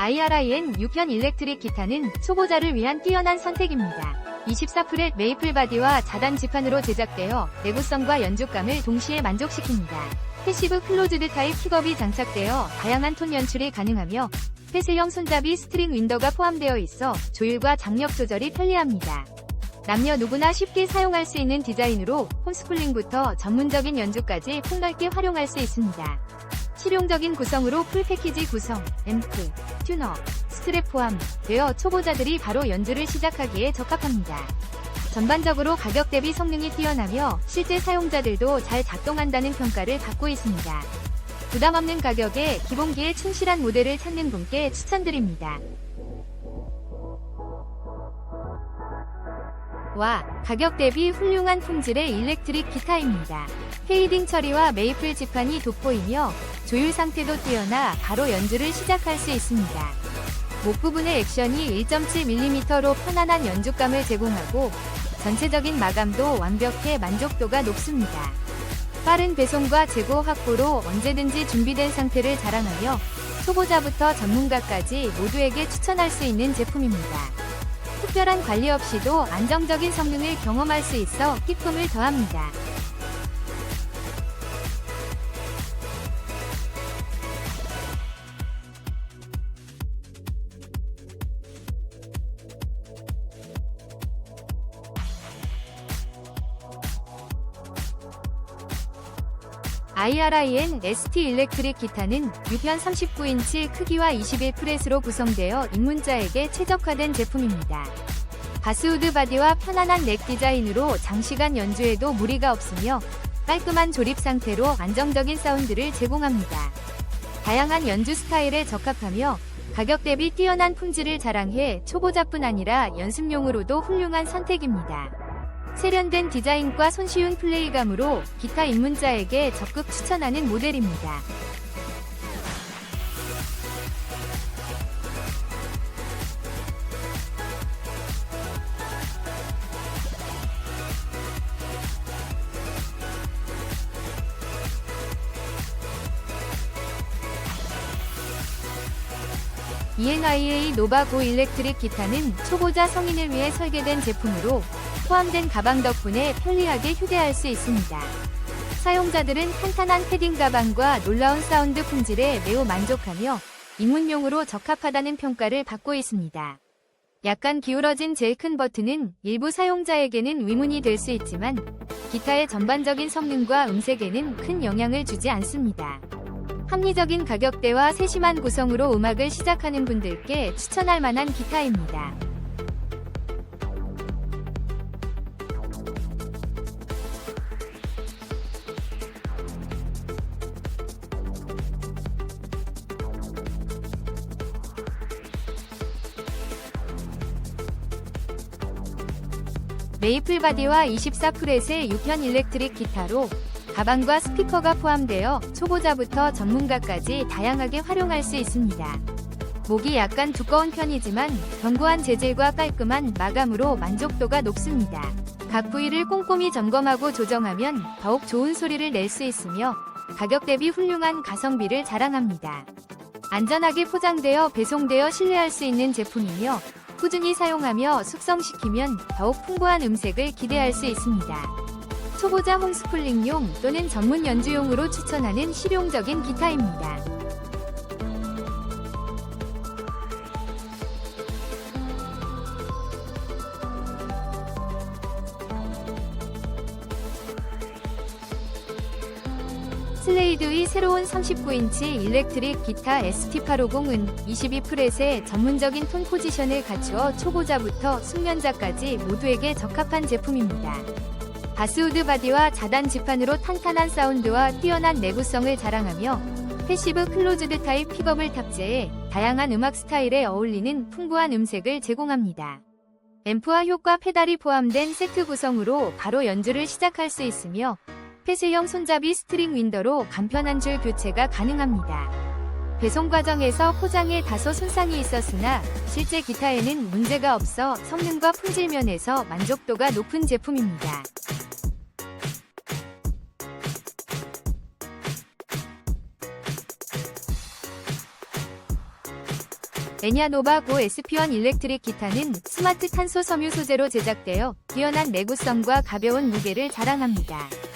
IRIN 6현 일렉트릭 기타는 초보자를 위한 뛰어난 선택입니다. 24프렛 메이플 바디와 자단 지판으로 제작되어 내구성과 연주감을 동시에 만족시킵니다. 패시브 클로즈드 타입 픽업이 장착되어 다양한 톤 연출이 가능하며 폐쇄형 손잡이 스트링 윈더가 포함되어 있어 조율과 장력 조절이 편리합니다. 남녀 누구나 쉽게 사용할 수 있는 디자인으로 홈스쿨링부터 전문적인 연주까지 폭넓게 활용할 수 있습니다. 실용적인 구성으로 풀 패키지 구성, 앰프, 튜너, 스트랩 포함되어 초보자들이 바로 연주를 시작하기에 적합합니다. 전반적으로 가격 대비 성능이 뛰어나며 실제 사용자들도 잘 작동한다는 평가를 받고 있습니다. 부담 없는 가격에 기본기에 충실한 모델을 찾는 분께 추천드립니다. 와, 가격 대비 훌륭한 품질의 일렉트릭 기타입니다. 페이딩 처리와 메이플 지판이 돋보이며 조율 상태도 뛰어나 바로 연주를 시작할 수 있습니다. 목 부분의 액션이 1.7mm로 편안한 연주감을 제공하고 전체적인 마감도 완벽해 만족도가 높습니다. 빠른 배송과 재고 확보로 언제든지 준비된 상태를 자랑하며 초보자부터 전문가까지 모두에게 추천할 수 있는 제품입니다. 특별한 관리 없이도 안정적인 성능을 경험할 수 있어 기쁨을 더합니다. IRIN ST 일렉트릭 기타는 유변 39인치 크기와 21프렛으로 구성되어 입문자에게 최적화된 제품입니다. 바스우드 바디와 편안한 넥 디자인으로 장시간 연주에도 무리가 없으며 깔끔한 조립 상태로 안정적인 사운드를 제공합니다. 다양한 연주 스타일에 적합하며 가격 대비 뛰어난 품질을 자랑해 초보자뿐 아니라 연습용으로도 훌륭한 선택입니다. 세련된 디자인과 손쉬운 플레이감으로 기타 입문자에게 적극 추천하는 모델입니다. ENIA 노바 고 일렉트릭 기타는 초보자 성인을 위해 설계된 제품으로 포함된 가방 덕분에 편리하게 휴대할 수 있습니다. 사용자들은 탄탄한 패딩 가방과 놀라운 사운드 품질에 매우 만족하며 입문용으로 적합하다는 평가를 받고 있습니다. 약간 기울어진 제일 큰 버튼은 일부 사용자에게는 의문이 될 수 있지만 기타의 전반적인 성능과 음색에는 큰 영향을 주지 않습니다. 합리적인 가격대와 세심한 구성으로 음악을 시작하는 분들께 추천할 만한 기타입니다. 메이플 바디와 24프렛의 6현 일렉트릭 기타로 가방과 스피커가 포함되어 초보자부터 전문가까지 다양하게 활용할 수 있습니다. 목이 약간 두꺼운 편이지만 견고한 재질과 깔끔한 마감으로 만족도가 높습니다. 각 부위를 꼼꼼히 점검하고 조정하면 더욱 좋은 소리를 낼 수 있으며 가격 대비 훌륭한 가성비를 자랑합니다. 안전하게 포장되어 배송되어 신뢰할 수 있는 제품이며 꾸준히 사용하며 숙성시키면 더욱 풍부한 음색을 기대할 수 있습니다. 초보자 홈스쿨링용 또는 전문 연주용으로 추천하는 실용적인 기타입니다. 슬레이드의 새로운 39인치 일렉트릭 기타 ST850은 22프렛의 전문적인 톤 포지션을 갖추어 초보자부터 숙련자까지 모두에게 적합한 제품입니다. 바스우드 바디와 자단 지판으로 탄탄한 사운드와 뛰어난 내구성을 자랑하며 패시브 클로즈드 타입 픽업을 탑재해 다양한 음악 스타일에 어울리는 풍부한 음색을 제공합니다. 앰프와 효과 페달이 포함된 세트 구성으로 바로 연주를 시작할 수 있으며 폐쇄형 손잡이 스트링 윈더로 간편한 줄 교체가 가능합니다. 배송 과정에서 포장에 다소 손상이 있었으나 실제 기타에는 문제가 없어 성능과 품질 면에서 만족도가 높은 제품입니다. 에니아노바 고 SP1 일렉트릭 기타는 스마트 탄소 섬유 소재로 제작되어 뛰어난 내구성과 가벼운 무게를 자랑합니다.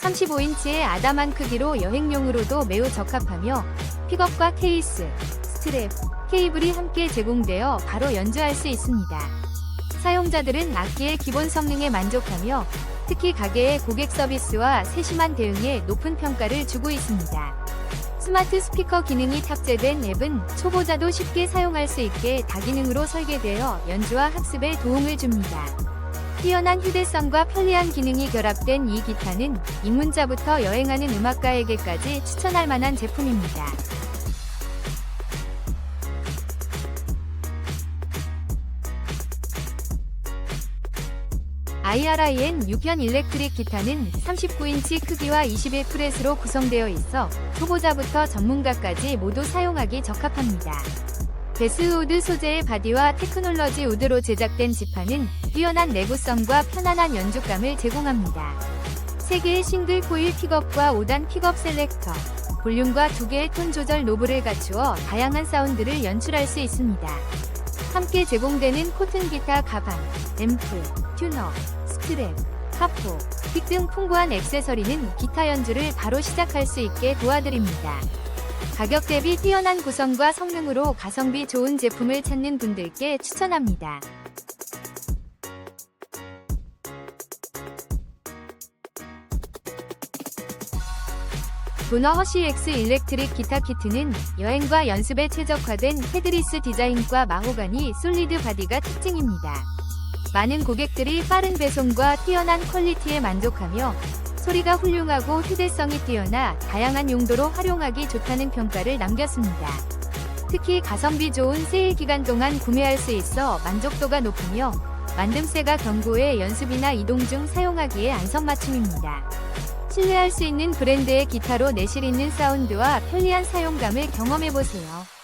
35인치의 아담한 크기로 여행용으로도 매우 적합하며 픽업과 케이스, 스트랩, 케이블이 함께 제공되어 바로 연주할 수 있습니다. 사용자들은 악기의 기본 성능에 만족하며 특히 가게의 고객 서비스와 세심한 대응에 높은 평가를 주고 있습니다. 스마트 스피커 기능이 탑재된 앱은 초보자도 쉽게 사용할 수 있게 다기능으로 설계되어 연주와 학습에 도움을 줍니다. 뛰어난 휴대성과 편리한 기능이 결합된 이 기타는 입문자부터 여행하는 음악가에게까지 추천할 만한 제품입니다. IRIN 6현 일렉트릭 기타는 39인치 크기와 21 프렛으로 구성되어 있어 초보자부터 전문가까지 모두 사용하기 적합합니다. 베스우드 소재의 바디와 테크놀러지 우드로 제작된 지판은 뛰어난 내구성과 편안한 연주감을 제공합니다. 3개의 싱글 코일 픽업과 5단 픽업 셀렉터, 볼륨과 2개의 톤 조절 노브를 갖추어 다양한 사운드를 연출할 수 있습니다. 함께 제공되는 코튼 기타 가방, 앰프, 튜너, 스트랩, 카포, 픽 등 풍부한 액세서리는 기타 연주를 바로 시작할 수 있게 도와드립니다. 가격 대비 뛰어난 구성과 성능으로 가성비 좋은 제품을 찾는 분들께 추천합니다. 도너 허시 X 일렉트릭 기타 키트는 여행과 연습에 최적화된 헤드리스 디자인과 마호가니 솔리드 바디가 특징입니다. 많은 고객들이 빠른 배송과 뛰어난 퀄리티에 만족하며 소리가 훌륭하고 휴대성이 뛰어나 다양한 용도로 활용하기 좋다는 평가를 남겼습니다. 특히 가성비 좋은 세일 기간 동안 구매할 수 있어 만족도가 높으며 만듦새가 견고해 연습이나 이동 중 사용하기에 안성맞춤입니다. 신뢰할 수 있는 브랜드의 기타로 내실 있는 사운드와 편리한 사용감을 경험해보세요.